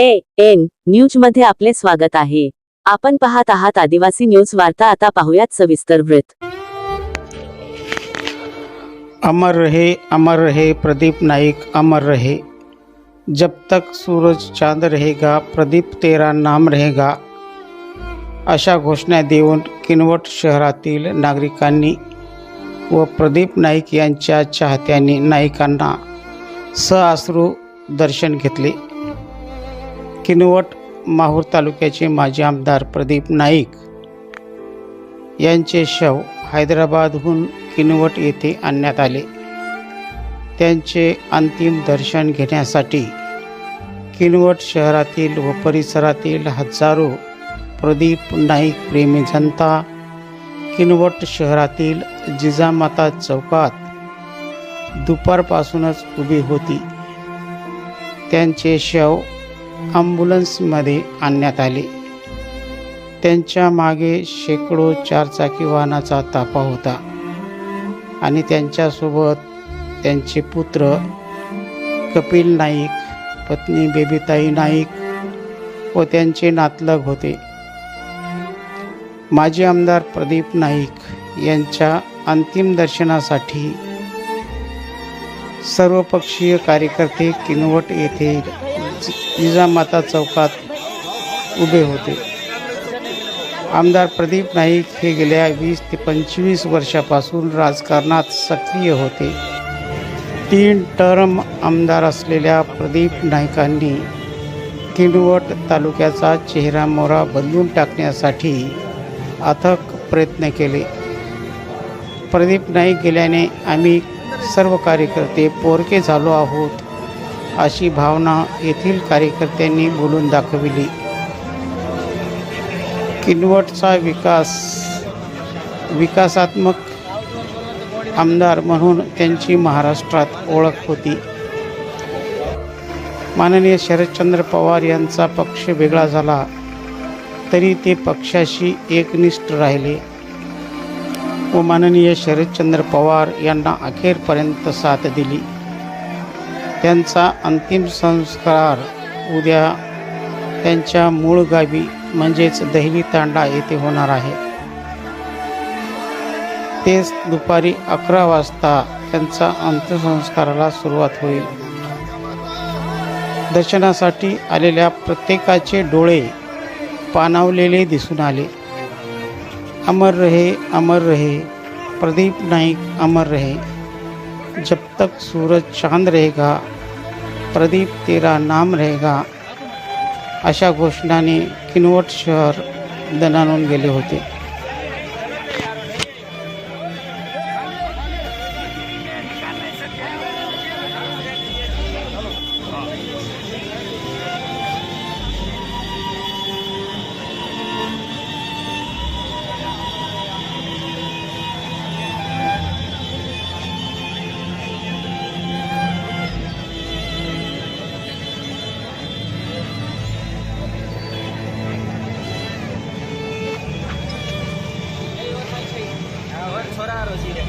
A N न्यूजमध्ये आपले स्वागत आहे. आपण पाहत आहात आदिवासी न्यूज वार्ता आता पाहुयात सविस्तर वृत्त. अमर रहे अमर रहे प्रदीप नाईक अमर रहे. जब तक सूरज चांद रहेगा प्रदीप तेरा नाम रहेगा. अशा घोषणा देऊन किनवट शहरातील नागरिकांनी व प्रदीप नाईक यांच्या चाहत्यांनी नायकांना सअश्रू दर्शन घेतले. किनवट माहूर तालुक्याचे माजी आमदार प्रदीप नाईक यांचे शव हैदराबादहून किनवट येथे आणण्यात आले. त्यांचे अंतिम दर्शन घेण्यासाठी किनवट शहरातील व परिसरातील हजारो प्रदीप नाईक प्रेमी जनता किनवट शहरातील जिजामाता चौकात दुपारपासूनच उभी होती. त्यांचे शव ॲम्ब्युलन्समध्ये आणण्यात आले. त्यांच्या मागे शेकडो चारचाकी वाहनाचा ताफा होता आणि त्यांच्यासोबत त्यांचे पुत्र कपिल नाईक पत्नी बेबीताई नाईक व त्यांचे नातलग होते. माजी आमदार प्रदीप नाईक यांच्या अंतिम दर्शनासाठी सर्वपक्षीय कार्यकर्ते किनवट येथे जिजामाता चौकात उभे होते. आमदार प्रदीप नाईक हे गेल्या वीस ते पंचवीस वर्षापासून राजकारणात सक्रिय होते. तीन टर्म आमदार असलेल्या प्रदीप नाईकांनी किनवट तालुक्याचा चेहरा मोहरा बदलून टाकण्यासाठी अथक प्रयत्न केले. प्रदीप नाईक गेल्याने आम्ही सर्व कार्यकर्ते पोरके झालो आहोत. अशी भावना येथील कार्यकर्त्यांनी बोलून दाखविली. किनवटचा विकास विकासात्मक आमदार म्हणून त्यांची महाराष्ट्रात ओळख होती. माननीय शरदचंद्र पवार यांचा पक्ष वेगळा झाला तरी ते पक्षाशी एकनिष्ठ राहिले. व माननीय शरदचंद्र पवार यांना अखेरपर्यंत साथ दिली. त्यांचा अंतिम संस्कार उद्या त्यांच्या मूळ गावी म्हणजेच दहिली तांडा येथे होणार आहे. तेच दुपारी अकरा वाजता त्यांचा अंत्यसंस्काराला सुरुवात होईल. दर्शनासाठी आलेल्या प्रत्येकाचे डोळे पाणावलेले दिसून आले. अमर रहे अमर रहे प्रदीप नाईक अमर रहे. जब तक सूरज चांद रहेगा प्रदीप तेरा नाम रहेगा। अशा घोषणाने किनवट शहर दणाणून गेले होते। છોરા રોજી રે